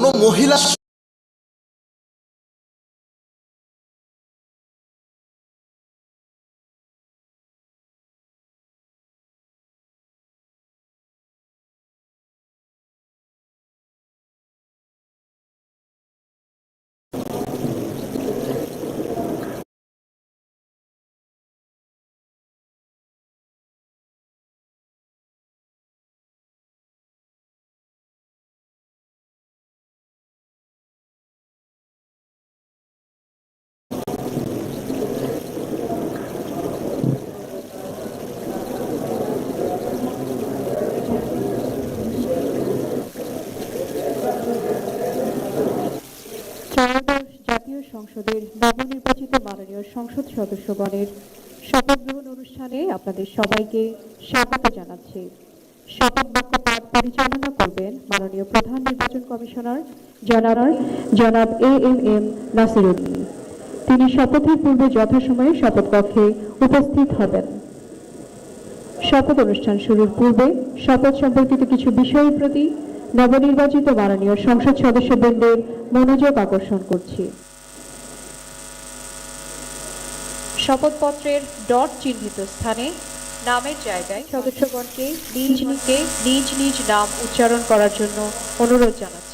কোনো মহিলা ত্রয়োদশ জাতীয় সংসদের নবনির্বাচিত মাননীয় সংসদ সদস্যগণের শপথ গ্রহণ অনুষ্ঠানে আপনাদের সবাইকে স্বাগত জানাচ্ছি। শপথ বাক্য পাঠ পরিচালনা করবেন মাননীয় প্রধান নির্বাচন কমিশনার জনাব জনাব এ এম এম নাসিরুদ্দিন তিনি শপথের পূর্বে যথাসময়ে শপথ কক্ষে উপস্থিত হবেন। শপথ অনুষ্ঠান শুরুর পূর্বে শপথ সম্পর্কিত কিছু বিষয়ের প্রতি নবনির্বাচিত মাননীয় সংসদ সদস্যবৃন্দের মনোযোগ আকর্ষণ করছি। শপথপত্রের ডট চিহ্নিত স্থানে নামের জায়গায় সদস্যগণকে নিজ নিজকে নিজ নিজ নাম উচ্চারণ করার জন্য অনুরোধ জানাচ্ছি।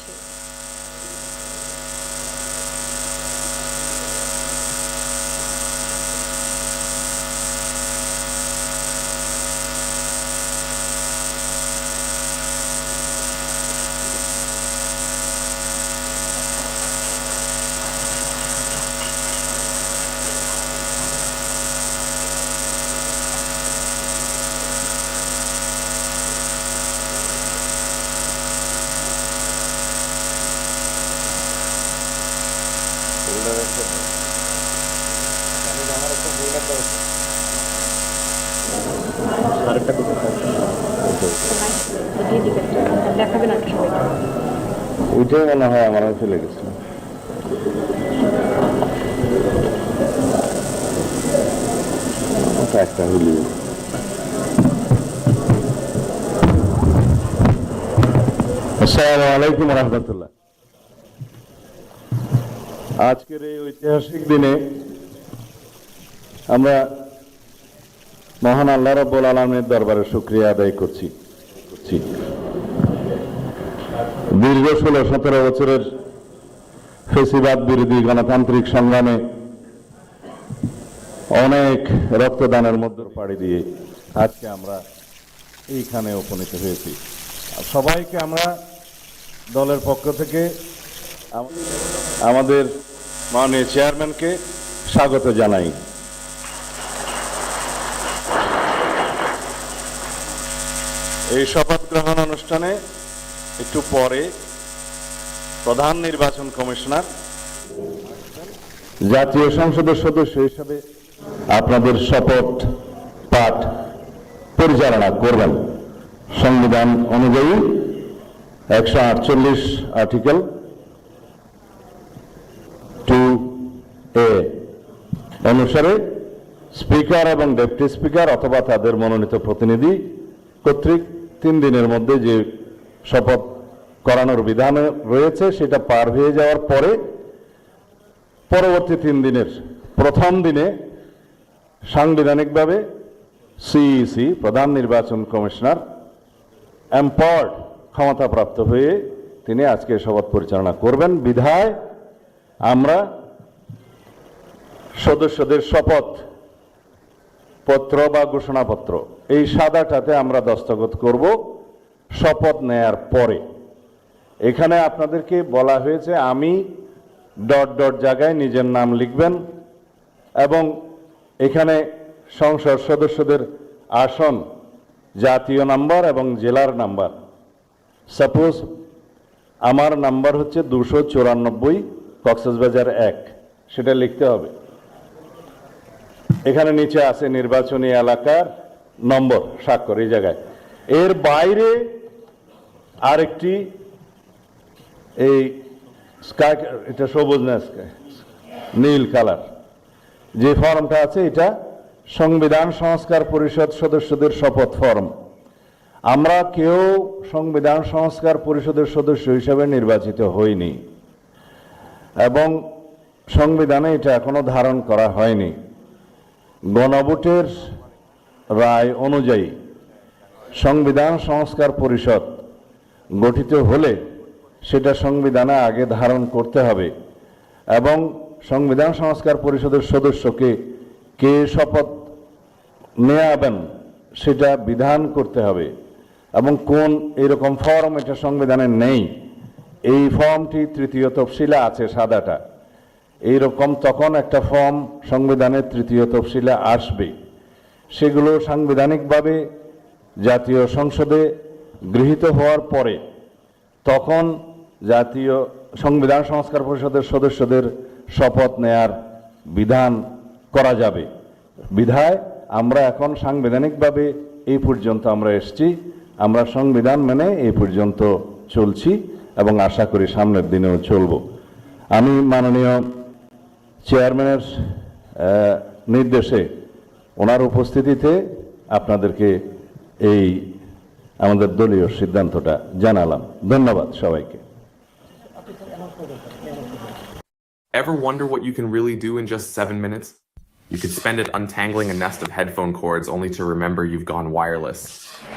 দেখাবেন ওইটাই মনে হয় আমার চলে গেছে একটা হইলি আসসালামু আলাইকুম রহমতুল্লাহ। আজকের এই ঐতিহাসিক দিনে আমরা মহান আল্লাহ রব্বুল আলমের দরবারে শুক্রিয়া আদায় করছি। দীর্ঘ ষোলো, সতেরো বছরের ফেসিবাদ বিরোধী গণতান্ত্রিক সংগ্রামে অনেক রক্তদানের মধ্যে পাড়ি দিয়ে আজকে আমরা এইখানে উপনীত হয়েছি। সবাইকে আমরা দলের পক্ষ থেকে আমাদের মাননীয় চেয়ারম্যানকে স্বাগত জানাই। এই শপথ গ্রহণ অনুষ্ঠানে একটু পরে প্রধান নির্বাচন কমিশনার, জাতীয় সংসদের সদস্য হিসাবে আপনাদের শপথ পাঠ পরিচালনা করবেন। সংবিধান অনুযায়ী একশো আটচল্লিশ আর্টিকেল অনুসারে স্পিকার এবং ডেপুটি স্পিকার অথবা তাদের মনোনীত প্রতিনিধি কর্তৃক তিন দিনের মধ্যে যে শপথ করানোর বিধান রয়েছে, সেটা পার হয়ে যাওয়ার পরে পরবর্তী তিন দিনের, প্রথম দিনে সাংবিধানিকভাবে সিইসি প্রধান নির্বাচন কমিশনার, এম্পাওয়ার্ড ক্ষমতাপ্রাপ্ত হয়ে তিনি আজকে শপথ পরিচালনা করবেন। বিধায় আমরা সদস্যদের শপথ পত্র বা ঘোষণাপত্র। এই সাদাটাতে আমরা দস্তখত করব শপথ নেয়ার পরে। এখানে আপনাদেরকে বলা হয়েছে, আমি ডট ডট জায়গায় নিজের নাম লিখবেন এবং এখানে সংসদ সদস্যদের আসন, জাতীয় নাম্বার এবং জেলার নাম্বার। সাপোজ আমার নাম্বার হচ্ছে দুশো চুরানব্বই কক্সবাজার এক, সেটা লিখতে হবে। এখানে নিচে আছে নির্বাচনী এলাকার নম্বর, স্বাক্ষর এই জায়গায়। এর বাইরে আরেকটি এই স্কাই, এটা সবুজ না নীল কালার। যে ফর্মটা আছে এটা সংবিধান সংস্কার পরিষদ সদস্যদের শপথ ফর্ম। আমরা কেউ সংবিধান সংস্কার পরিষদের সদস্য হিসেবে নির্বাচিত হইনি এবং সংবিধানে এটা এখনও ধারণ করা হয়নি। গণভোটের রায় অনুযায়ী সংবিধান সংস্কার পরিষদ গঠিত হলে সেটা সংবিধানে আগে ধারণ করতে হবে এবং সংবিধান সংস্কার পরিষদের সদস্যকে কে শপথ নেয়াবেন সেটা বিধান করতে হবে এবং কোন এরকম ফর্ম এটা সংবিধানে নেই। এই ফর্মটি তৃতীয় তফসিলে আছে সাদাটা। এইরকম তখন একটা ফর্ম সংবিধানের তৃতীয় তফসিলে আসবে। সেগুলো সাংবিধানিকভাবে জাতীয় সংসদে গৃহীত হওয়ার পরে তখন জাতীয় সংবিধান সংস্কার পরিষদের সদস্যদের শপথ নেয়ার বিধান করা যাবে। বিধায় আমরা এখন সাংবিধানিকভাবে এই পর্যন্ত আমরা এসেছি। আমরা সংবিধান মেনে এই পর্যন্ত চলছি এবং আশা করি সামনের দিনেও চলব। আমি মাননীয় চেয়ারম্যানের আহ, নির্দেশে ওনার উপস্থিতিতে আপনাদেরকে এই আমাদের দলীয় সিদ্ধান্তটা জানালাম ধন্যবাদ সবাইকে Ever wonder what you can really do in just seven minutes? You could spend it untangling a nest of headphone cords only to remember you've gone wireless.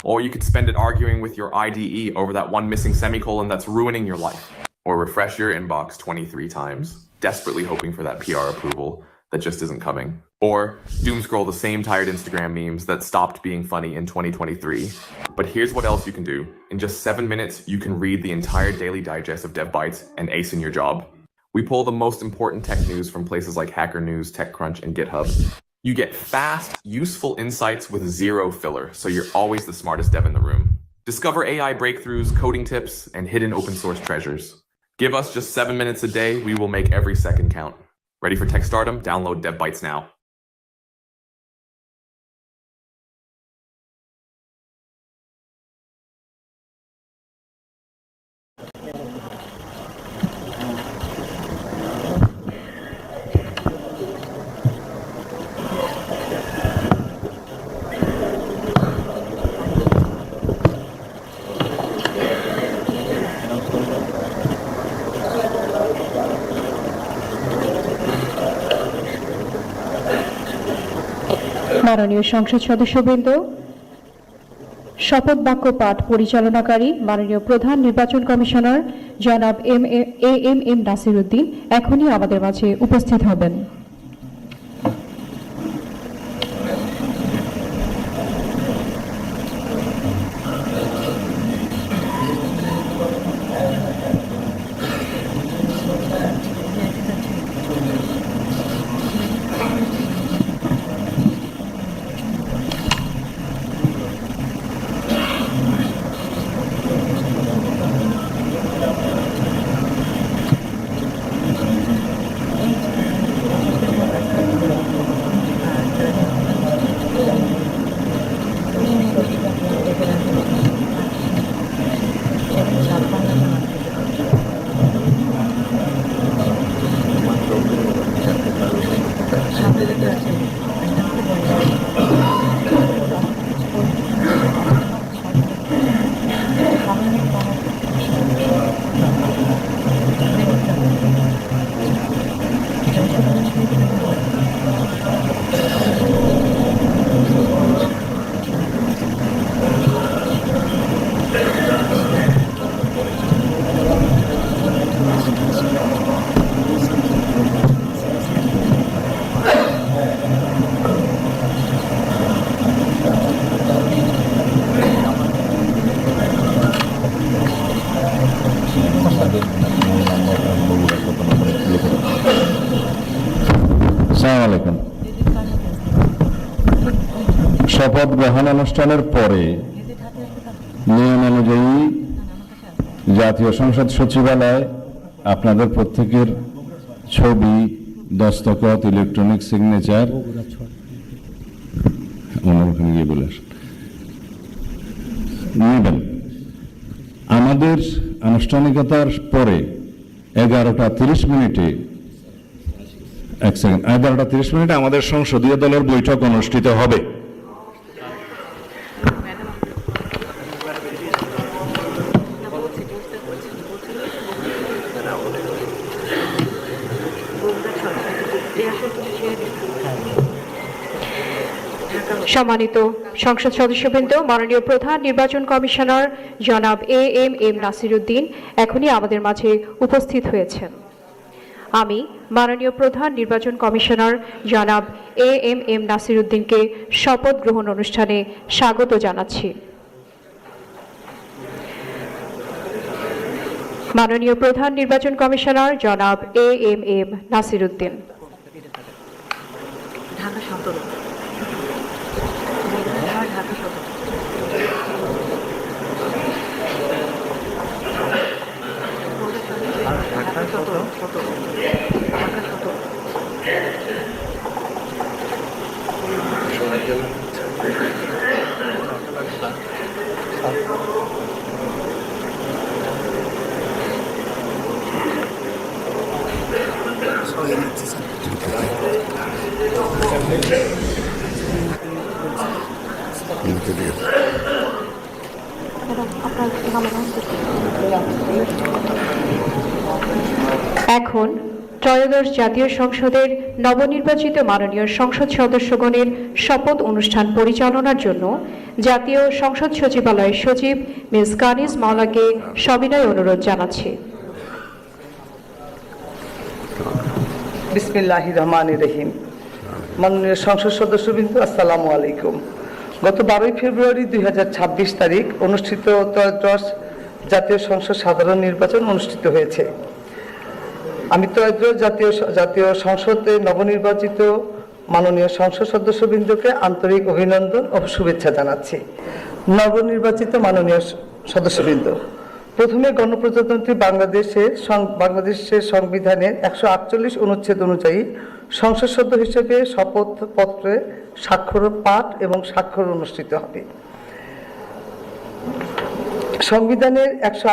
Or you could spend it arguing with your IDE over that one missing semicolon that's ruining your life. Or refresh your inbox 23 times, desperately hoping for that PR approval that just isn't coming. Or doom scroll the same tired Instagram memes that stopped being funny in 2023. But here's what else you can do. In just seven minutes, you can read the entire daily digest of Dev Bytes and ace in your job. We pull the most important tech news from places like Hacker News, TechCrunch, and GitHub. You get fast, useful insights with zero filler, so you're always the smartest dev in the room. Discover AI breakthroughs, coding tips, and hidden open source treasures. Give us just seven minutes a day, we will make every second count. Ready for tech stardom? Download DevBytes now. মাননীয় সংসদ সদস্যবৃন্দ, শপথ বাক্য পাঠ পরিচালনাকারী মাননীয় প্রধান নির্বাচন commissioner জনাব M A M M Nasir Uddin এখনই আমাদের মাঝে উপস্থিত হবেন সালাম আলাইকুম শপথ গ্রহণ অনুষ্ঠানের পরে নিয়ম অনুযায়ী জাতীয় সংসদ সচিবালয় আপনাদের প্রত্যেকের ছবি, দস্তখত ইলেকট্রনিক সিগনেচার। নেবেন আমাদের আনুষ্ঠানিকতার পরে এগারোটা তিরিশ মিনিটে, এক সেকেন্ড এগারোটা তিরিশ মিনিটে আমাদের সংসদীয় দলের বৈঠক অনুষ্ঠিত হবে সম্মানিত সংসদ সদস্যবৃন্দ, মাননীয় প্রধান নির্বাচন কমিশনার জনাব এ এম এম নাসিরুদ্দিন এখনই আমাদের মাঝে উপস্থিত হয়েছেন। আমি মাননীয় প্রধান নির্বাচন কমিশনার জনাব এ এম এম নাসিরুদ্দিনকে শপথ গ্রহণ অনুষ্ঠানে স্বাগত জানাচ্ছি। মাননীয় প্রধান নির্বাচন কমিশনার জনাব এ এম এম ঢাকা সতেরো ঢাকা সতেরো ঢাকা সতেরো সতেরো ঢাকা সতেরো এখন ত্রয়োদশ জাতীয় সংসদের নবনির্বাচিত মাননীয় সংসদ সদস্যগণের শপথ অনুষ্ঠান পরিচালনার জন্য জাতীয় সংসদ সচিবালয়ের সচিব মিস কানিজ মাওলাকে সবিনয় অনুরোধ জানাচ্ছি। বিসমিল্লাহ রহমান রহিম। মাননীয় সংসদ সদস্যবৃন্দ, আসসালামু আলাইকুম। গত বারোই ফেব্রুয়ারি দুই তারিখ অনুষ্ঠিত ত্রয়োদশ জাতীয় সংসদ সাধারণ নির্বাচন অনুষ্ঠিত হয়েছে। আমি ত্রয়োদশ জাতীয় জাতীয় সংসদে নবনির্বাচিত মাননীয় সংসদ সদস্যবৃন্দকে আন্তরিক অভিনন্দন ও শুভেচ্ছা জানাচ্ছি। নবনির্বাচিত মাননীয় সদস্যবৃন্দ প্রথমে গণপ্রজাতন্ত্রী বাংলাদেশের বাংলাদেশের সংবিধানের একশো আটচল্লিশ অনুচ্ছেদ অনুযায়ী সংসদ সদস্য হিসেবে শপথপত্রে স্বাক্ষর পাঠ এবং স্বাক্ষর অনুষ্ঠিত হবে। সংবিধানের একশো